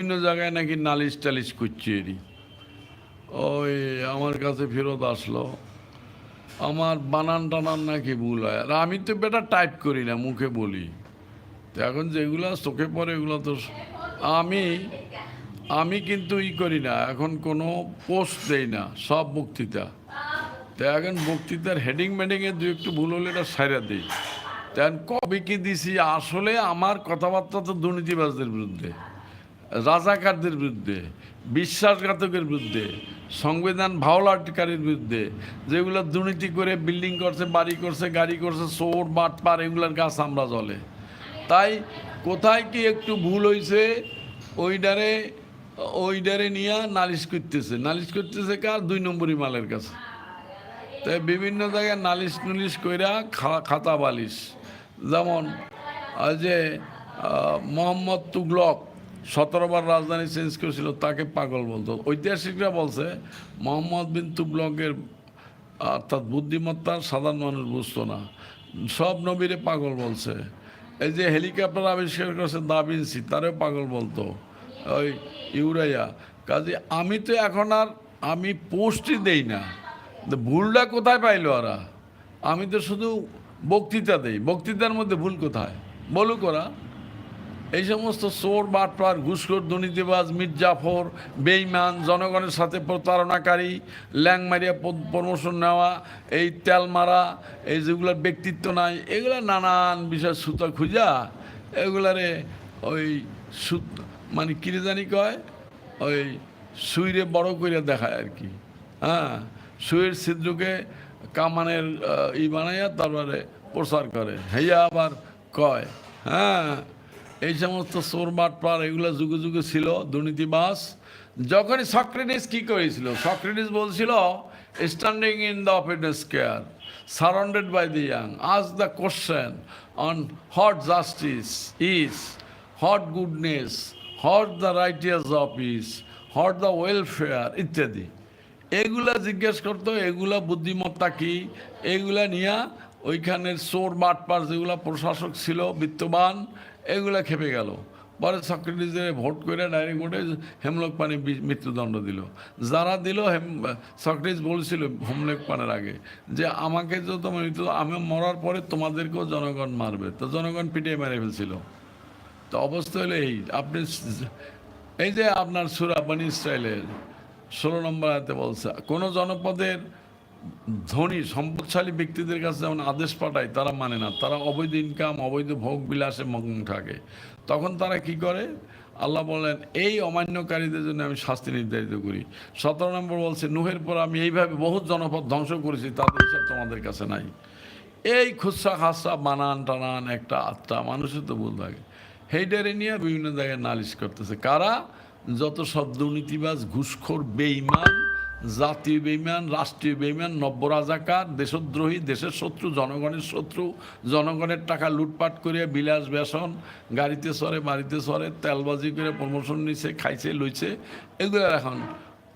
বিভিন্ন জায়গায় নাকি নালিশ টালিশ করছে এরই। ওই আমার কাছে ফেরত আসলো। আমার বানান টানান নাকি ভুল হয়। আর আমি তো বেটা টাইপ করি না, মুখে বলি। তো এখন যেগুলো চোখে পড়ে এগুলো তো আমি আমি কিন্তু ই করি না। এখন কোনো পোস্ট দেই না, সব বক্তৃতা। তো এখন বক্তৃতার হেডিং মেডিংয়ে দু একটু ভুল হলে এটা সাইরা দিই। তেন কবে কি দিছি? আসলে আমার কথাবার্তা তো দুর্নীতিবাজদের বিরুদ্ধে। রাজাকারদের বিরুদ্ধে, বিশ্বাসঘাতকের বিরুদ্ধে, সংবিধান ভাওলাটকারীর বিরুদ্ধে, যেগুলো দুর্নীতি করে বিল্ডিং করছে, বাড়ি করছে, গাড়ি করছে, চোর, বাটপার এগুলোর গাছ আমরা জলে। তাই কোথায় কি একটু ভুল হয়েছে ওইডারে ওইডারে নিয়ে নালিশ করতেছে। নালিশ করতেছে কার? দুই নম্বরই মালের কাছে। তাই বিভিন্ন জায়গায় নালিশ নুলিশ কইরা খাতা বালিশ। যেমন যে মোহাম্মদ তুগলক সতেরোবার রাজধানী চেঞ্জ করেছিল, তাকে পাগল বলতো। ঐতিহাসিকরা বলছে, মোহাম্মদ বিন তুগলকের অর্থাৎ বুদ্ধিমত্তা সাধারণ মানুষ বুঝতো না। সব নবীরে পাগল বলছে। এই যে হেলিকপ্টার আবিষ্কার করেছে দাবিনসি তারেও পাগল বলতো। ওই ইউরাইয়া। কাজে আমি তো এখন আর, আমি পোস্টই দেই না। ভুলটা কোথায় পাইলো ওরা? আমি তো শুধু বক্তৃতা দেই। বক্তৃতার মধ্যে ভুল কোথায়? বলুক ওরা। এই সমস্ত চোর, বাটপার, ঘুষখোর, দুর্নীতিবাজ, মির্জাফর, বেইমান, জনগণের সাথে প্রতারণাকারী, ল্যাং মারিয়া প্রমোশন নেওয়া, এই তেল মারা, এই যেগুলোর ব্যক্তিত্ব নাই, এগুলো নানান বিষয় সুতা খুঁজা, এগুলারে ওই সুত মানে কিরে জানি কয়? ওই সুইরে বড় করে দেখায় আর কি। হ্যাঁ সুইয়ের ছিদ্রকে কামানের ই বানাইয়া তারপরে প্রচার করে। হেয়া আবার কয় হ্যাঁ এই সমস্ত চোর বাটপার এগুলো যুগে যুগে ছিল দুর্নীতিবাস যখনই সক্রেটিস কি করেছিল? সক্রেটিস বলছিল standing in the audience care surrounded by the young as the question on what justice is what goodness what the righteous office what the welfare ইত্যাদি। এগুলা জিজ্ঞেস করতো, এগুলা বুদ্ধিমত্তা কি? এগুলা নিয়ে ওইখানের চোর বাটপার যেগুলো প্রশাসক ছিল, বিত্তবান এগুলা খেপে গেল। পরে সক্রেটিসের ভোট করে ডাইরেক্ট ভোটে হেমলক পানি মৃত্যুদণ্ড দিল। যারা দিল হেম সক্রেটিস বলছিল হেমলক পানের আগে যে, আমাকে তো তোমার মৃত্যু, আমি মরার পরে তোমাদেরকেও জনগণ মারবে। তো জনগণ পিটিয়ে মেরে ফেলছিল। তো অবস্থা হলো এই। আপনি এই যে আপনার সুরাবানি স্টাইলের ষোলো নম্বর আয়তে বলছে, কোনো জনপদের ধনী, সম্পদশালী ব্যক্তিদের কাছে যেমন আদেশ পাঠায়, তারা মানে না। তারা অবৈধ ইনকাম অবৈধ ভোগ বিলাসে মগ্ন থাকে। তখন তারা কি করে? আল্লাহ বলেন, এই অমান্যকারীদের জন্য আমি শাস্তি নির্ধারিত করি। সতেরো নম্বর বলছে, নুহের পর আমি এইভাবে বহুত জনপদ ধ্বংস করেছি, তাদের হিসাব তোমাদের কাছে নাই। এই খুচরা খাসা বানান টানান একটা আত্মা, মানুষের তো ভুল থাকে। হেইডারে নিয়ে বিভিন্ন জায়গায় নালিশ করতেছে। কারা? যত সব দুর্নীতিবাজ, ঘুষখোর বেইমান জাতীয় বেইমান, রাষ্ট্রীয় বেইমান নব্য রাজাকার দেশদ্রোহী, দেশের শত্রু, জনগণের শত্রু, জনগণের টাকা লুটপাট করে বিলাস বেসন, গাড়িতে সরে বাড়িতে সরে তেলবাজি করে প্রমোশন নিছে, খাইছে, লইছে, এগুলো এখন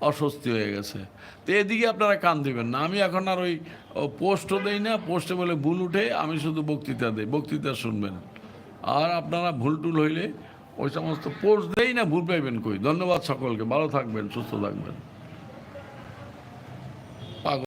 অস্বস্তি হয়ে গেছে। তো এদিকে আপনারা কান দিবেন না। আমি এখন আর ওই পোস্টও দেই না, পোস্টে বলে ভুল উঠে আমি শুধু বক্তৃতা দেই, বক্তৃতা শুনবেন। আর আপনারা ভুল টুল হইলে ওই সমস্ত পোস্ট দেই না, ভুল পাইবেন কই? ধন্যবাদ সকলকে, ভালো থাকবেন, সুস্থ থাকবেন।